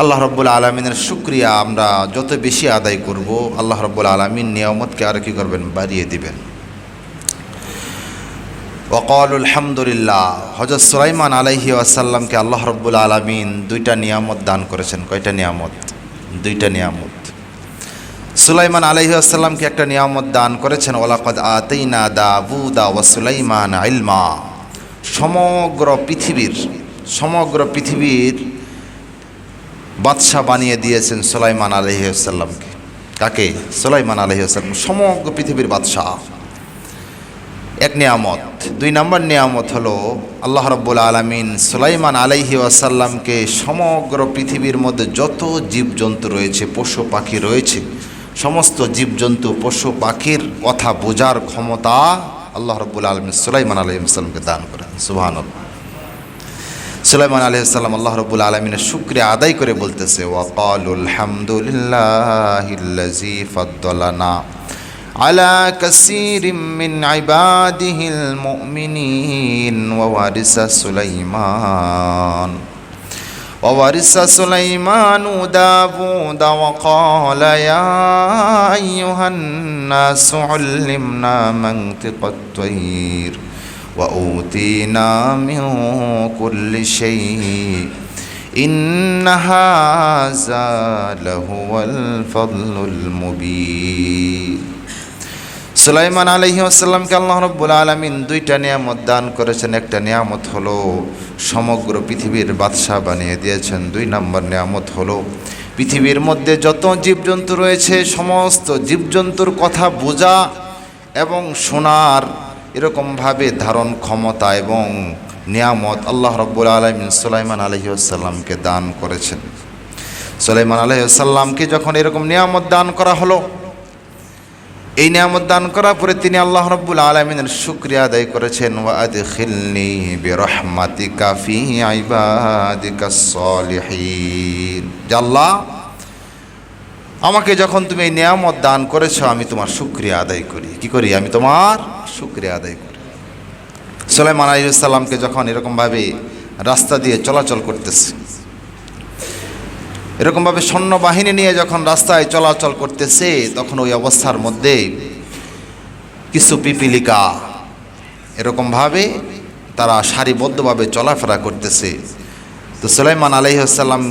আল্লাহ রব্বুল আলমিনের শুক্রিয়া আমরা যত বেশি আদায় করব, আল্লাহ রব্বুল আলমিন নিয়ামতকে আর কি করবেন? বাড়িয়ে দিবেন। ওকল আলহামদুলিল্লাহ হজরত সুলাইমান আলাইহি আসাল্লামকে আল্লাহ রব্বুল আলমিন দুইটা নিয়ামত দান করেছেন। কয়টা নিয়ামত? দুইটা নিয়ামত। সুলাইমান আলাইহি আসাল্লামকে একটা নিয়ামত দান করেছেন ওলাকদ আতেইনা দাবুদা ও সুলাইমান আইলমা সমগ্র পৃথিবীর সমগ্র পৃথিবীর বাদশাহ বানিয়ে দিয়েছেন সুলাইমান আলহিউসাল্লামকে কাকে? সোলাইমান আলহিউসাল্লাম সমগ্র পৃথিবীর বাদশাহ। এক নিয়ামত, দুই নম্বর নিয়ামত হলো, আল্লাহ রব্বুল আলমিন সুলাইমান আলাইহি আসাল্লামকে সমগ্র পৃথিবীর মধ্যে যত জীবজন্তু রয়েছে, পশু পাখি রয়েছে, সমস্ত জীবজন্তু, পশু পাখির কথা বোঝার ক্ষমতা আল্লাহ রব্বুল আলমিন সুলাইমান আলহিমসাল্লামকে দান করেন। সুবাহান সুলাইমান আলহিসাল্লাম আল্লাহ রব্বুল আলমিনের শুক্রিয়া আদায় করে বলতেছে ওয়াকালুল হামদুলিল্লাহি ফদ্দলানা على كثير من عباده المؤمنين ووارث سليمان وورث سليمان داود وقال يا أيها الناس علمنا منطق الطير وأوتينا من كل شيء إن هذا لهو الفضل المبين সুলাইমান আলহি আসাল্লামকে আল্লাহ রব্বুল আলমিন দুইটা নিয়ামত দান করেছেন একটা নিয়ামত হলো সমগ্র পৃথিবীর বাদশাহ বানিয়ে দিয়েছেন দুই নম্বর নিয়ামত হলো পৃথিবীর মধ্যে যত জীবজন্তু রয়েছে সমস্ত জীবজন্তুর কথা বোঝা এবং শোনার এরকমভাবে ধারণ ক্ষমতা এবং নিয়ামত আল্লাহ রব্বুল আলমিন সুলাইমান আলহি আসাল্লামকে দান করেছেন। সুলাইমান আলহি আসাল্লামকে যখন এরকম নিয়ামত দান করা হলো, এই নিয়ামত দান করার পরে তিনি আল্লাহ রব্বুল আলমিনের শুক্রিয়া আদায় করেছেন ওয়াদ খিলনি বেরহমাতিকা ফি আইবাদিকা সলিহিন আল্লাহ আমাকে যখন তুমি এই নিয়ামত দান করেছ, আমি তোমার শুক্রিয়া আদায় করি। কি করি? আমি তোমার শুক্রিয়া আদায় করি। সোলাইমান আলাইসাল্লামকে যখন এরকমভাবে রাস্তা দিয়ে চলাচল করতেছে, এরকমভাবে সৈন্যবাহিনী নিয়ে যখন রাস্তায় চলাচল করতেছে, তখন ওই অবস্থার মধ্যে কিছু পিপিলিকা এরকমভাবে তারা সারিবদ্ধভাবে চলাফেরা করতেছে। তো সুলাইমান আলহিহাসাল্লাম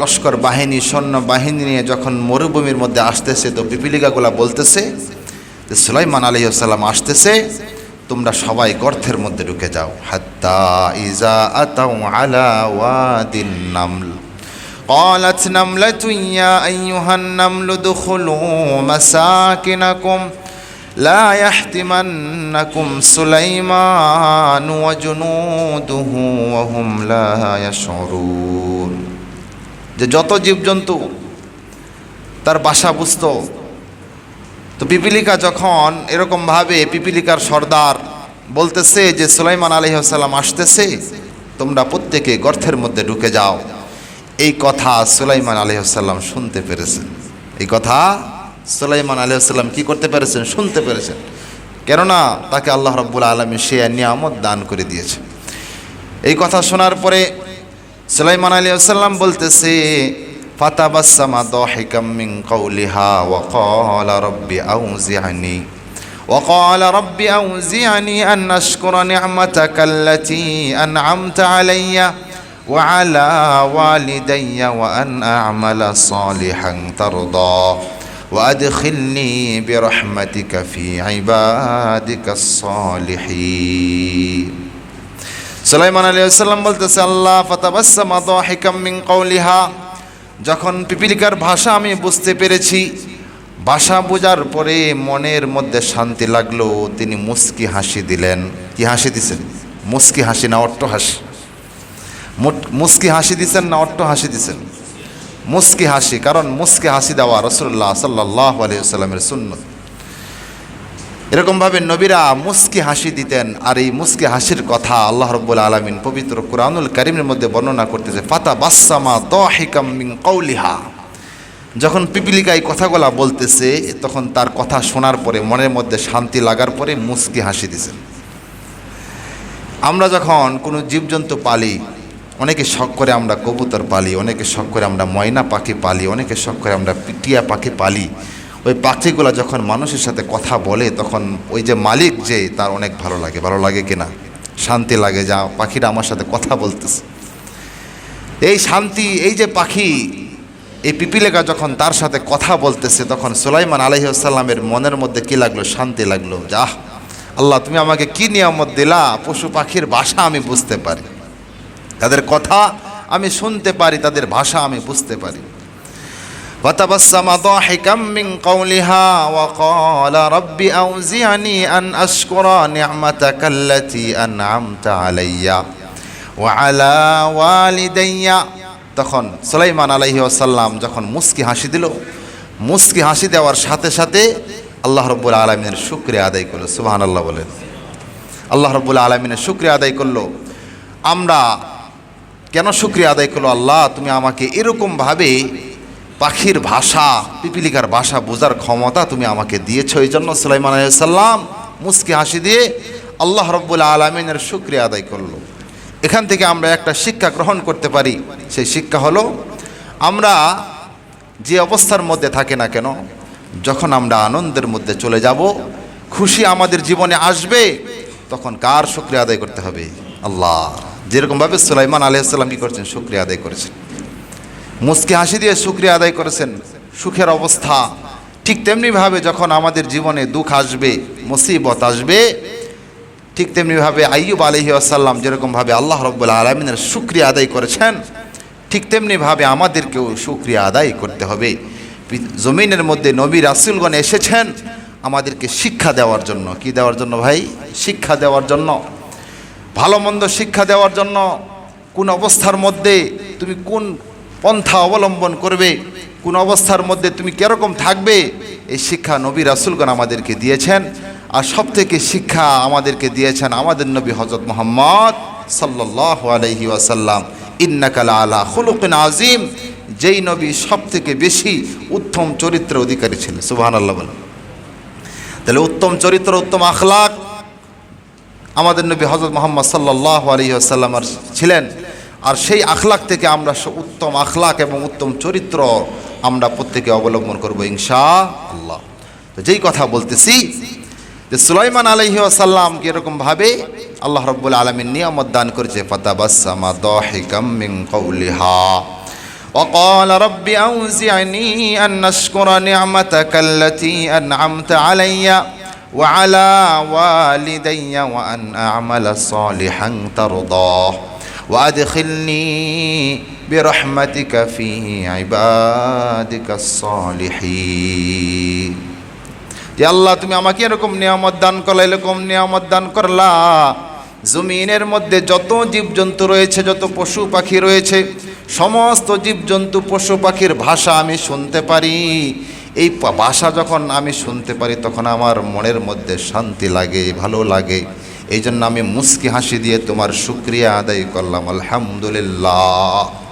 লস্কর বাহিনী সৈন্য বাহিনী নিয়ে যখন মরুভূমির মধ্যে আসতেছে তো পিপিলিকাগুলা বলতেছে যে সুলাইমান আলহিহাসাল্লাম আসতেছে তোমরা সবাই গর্তের মধ্যে ঢুকে যাও হাত্তা ইজা আতাউ আলা ওয়াদিন নামল قالت نملة يا أيها النمل ادخلوا مساكنكم لا يحتمنكم سليمان وجنوده وهم لا يشعرون যে যত জীবজন্তু তার বাসা বুঝত, তো পিপিলিকা যখন এরকমভাবে পিপিলিকার সর্দার বলতেছে যে সুলাইমান আলহিহাসাল্লাম আসতেছে, তোমরা প্রত্যেকে গর্তের মধ্যে ঢুকে যাও। এই কথা সুলাইমান আলহিহাল্লাম শুনতে পেরেছেন। এই কথা সুলাইমান আলহিহাল্লাম কি করতে পেরেছেন? শুনতে পেরেছেন। কেননা তাকে আল্লাহ রব্বুল আলমী সে নিয়ামত দান করে দিয়েছে। এই কথা শোনার পরে সুলাইমান আলী আসাল্লাম বলতেছে ফাতাবাসামা দহিকাম মিন কৌলিহা ওয়াকালা রব্বি আউজিআনি وقال رب أوزعني أن أشكر نعمتك التي أنعمت عليّ وعلى والدي وأن أعمل صالحا ترضى وأدخلني برحمتك في عبادك الصالحين সুলাইমান আলী সাল্লাম বলতেছে, আল্লাহ ফাতাবাসামা দাহিকাম মিন কওলিহা। যখন পিপিলিকার ভাষা আমি বুঝতে পেরেছি, ভাষা বোঝার পরে মনের মধ্যে শান্তি লাগল, তিনি মুস্কি হাসি দিলেন। কি হাসি দিছেন? মুস্কি হাসি না অট্ট হাসি? মুস্কি হাসি দিছেন না অট্ট হাসি দিছেন? মুস্কি হাসি, কারণ মুস্কি হাসি দেওয়া রসুল্লাহ সাল্লাহ আলিয়াল্লামের সুন্নত। এরকমভাবে নবীরা মুস্কি হাসি দিতেন। আর এই মুস্কি হাসির কথা আল্লাহ রব্বুল আলমিন পবিত্র কুরআনুল করিমের মধ্যে বর্ণনা করতেছে, ফাতা বাসামা মিন কৌলিহা যখন পিপিলিকা এই কথাগুলা বলতেছে, তখন তার কথা শোনার পরে, মনের মধ্যে শান্তি লাগার পরে মুস্কি হাসি দিছেন আমরা যখন কোনো জীবজন্তু পালি, অনেকে শখ করে আমরা কবুতর পালি, অনেকে শখ করে আমরা ময়না পাখি পালি, অনেকে শখ করে আমরা টিয়া পাখি পালি ওই পাখিগুলো যখন মানুষের সাথে কথা বলে, তখন ওই যে মালিক যে, তার অনেক ভালো লাগে। ভালো লাগে কিনা? শান্তি লাগে যা পাখিটা আমার সাথে কথা বলতেছে। এই শান্তি, এই যে পাখি, এই পিপিলেকা যখন তার সাথে কথা বলতেছে, তখন সুলাইমান আলহিউসাল্লামের মনের মধ্যে কি লাগল? শান্তি লাগল যাহ আল্লাহ, তুমি আমাকে কি নিয়ামত দিলা? পশু পাখির ভাষা আমি বুঝতে পারি। তাদের কথা আমি শুনতে পারি, তাদের ভাষা আমি বুঝতে পারি। وتبسم ضاحكا من قولها وقال رب أوزعني أن أشكر نعمتك التي أنعمت علي وعلى والدي তখন সুলাইমান আলাইহি আসাল্লাম যখন মুস্কি হাসি দিল মুস্কি হাসি দেওয়ার সাথে সাথে আল্লাহ রব্বুল আলমিনের শুক্রিয়া আদায় করলো সুবাহান আল্লাহ বলেন আল্লাহ রব্বুল আলমিনের শুক্রিয়া আদায় করলো আমরা কেন শুক্রিয়া আদায় করলো আল্লাহ তুমি আমাকে এরকমভাবে পাখির ভাষা, পিপিলিকার ভাষা বোঝার ক্ষমতা তুমি আমাকে দিয়েছ এই জন্য সুলাইমান আলাইসাল্লাম মুস্কি হাসি দিয়ে আল্লাহ রব্বুল আলমিনের শুক্রিয়া আদায় করল। এখান থেকে আমরা একটা শিক্ষা গ্রহণ করতে পারি। সেই শিক্ষা হলো, আমরা যে অবস্থার মধ্যে থাকে না কেন, যখন আমরা আনন্দের মধ্যে চলে যাব, খুশি আমাদের জীবনে আসবে, তখন কার শুক্রিয়া আদায় করতে হবে? আল্লাহ। যেরকমভাবে সুলাইমান আলহিহাল্লাম কী করছেন? শুক্রিয়া আদায় করেছেন। মুসকে হাসি দিয়ে শুক্রিয়া আদায় করেছেন। সুখের অবস্থা। ঠিক তেমনিভাবে যখন আমাদের জীবনে দুঃখ আসবে, মুসিবত আসবে, ঠিক তেমনিভাবে আইয়ুব আলহি আসাল্লাম যেরকমভাবে আল্লাহ রব্বুল আলমিনের শুক্রিয়া আদায় করেছেন, ঠিক তেমনিভাবে আমাদেরকেও শুক্রিয়া আদায় করতে হবে। জমিনের মধ্যে নবী রাসুলগণ এসেছেন, আমাদেরকে শিক্ষা দেওয়ার জন্য। কি দেওয়ার জন্য ভাই? শিক্ষা দেওয়ার জন্য। ভালো মন্দ শিক্ষা দেওয়ার জন্য। কোন অবস্থার মধ্যে তুমি কোন পন্থা অবলম্বন করবে। কোন অবস্থার মধ্যে তুমি কীরকম থাকবে? এই শিক্ষা নবী রাসুলগণ আমাদেরকে দিয়েছেন। আর সব থেকে শিক্ষা আমাদেরকে দিয়েছেন আমাদের নবী হজরত মোহাম্মদ সাল্লাহ আলহি ওয়াসাল্লাম। ইন্নাকালা আলা খুলুকিন আজিম যেই নবী সব থেকে বেশি উত্তম চরিত্র অধিকারী ছিলেন। সুবাহ আল্লাহ বলেন। তাহলে উত্তম চরিত্র, উত্তম আখলাক আমাদের নবী হজরত মোহাম্মদ সাল্লাহ আলী আসাল্লামার ছিলেন। আর সেই আখলাক থেকে আমরা স- উত্তম আখলাক এবং উত্তম চরিত্র আমরা প্রত্যেকে অবলম্বন করবো ইনশা আল্লাহ তো যেই কথা বলতেছি যে সুলাইমান আলহি আসাল্লামকে এরকমভাবে আল্লাহ রব্বুল আলমীর নিয়ামত দান করেছে ফাতাবাসামা দহিকাম মিন কৌলিহা وقال رب أوزعني أن نشكر نعمتك التي أنعمت عليّ وعلى والدي وأن أعمل صالحا ترضاه وأدخلني برحمتك في عبادك الصالحين যে আল্লাহ তুমি আমাকে এরকম নিয়ামত দান করলা এরকম নিয়ামত দান করলা জমিনের মধ্যে যত জীবজন্তু রয়েছে যত পশু পাখি রয়েছে সমস্ত জীবজন্তু পশু পাখির ভাষা আমি শুনতে পারি এই পা- ভাষা যখন আমি শুনতে পারি তখন আমার মনের মধ্যে শান্তি লাগে ভালো লাগে এই জন্য আমি মুস্কি হাসি দিয়ে তোমার শুক্রিয়া আদায় করলাম আলহামদুলিল্লাহ।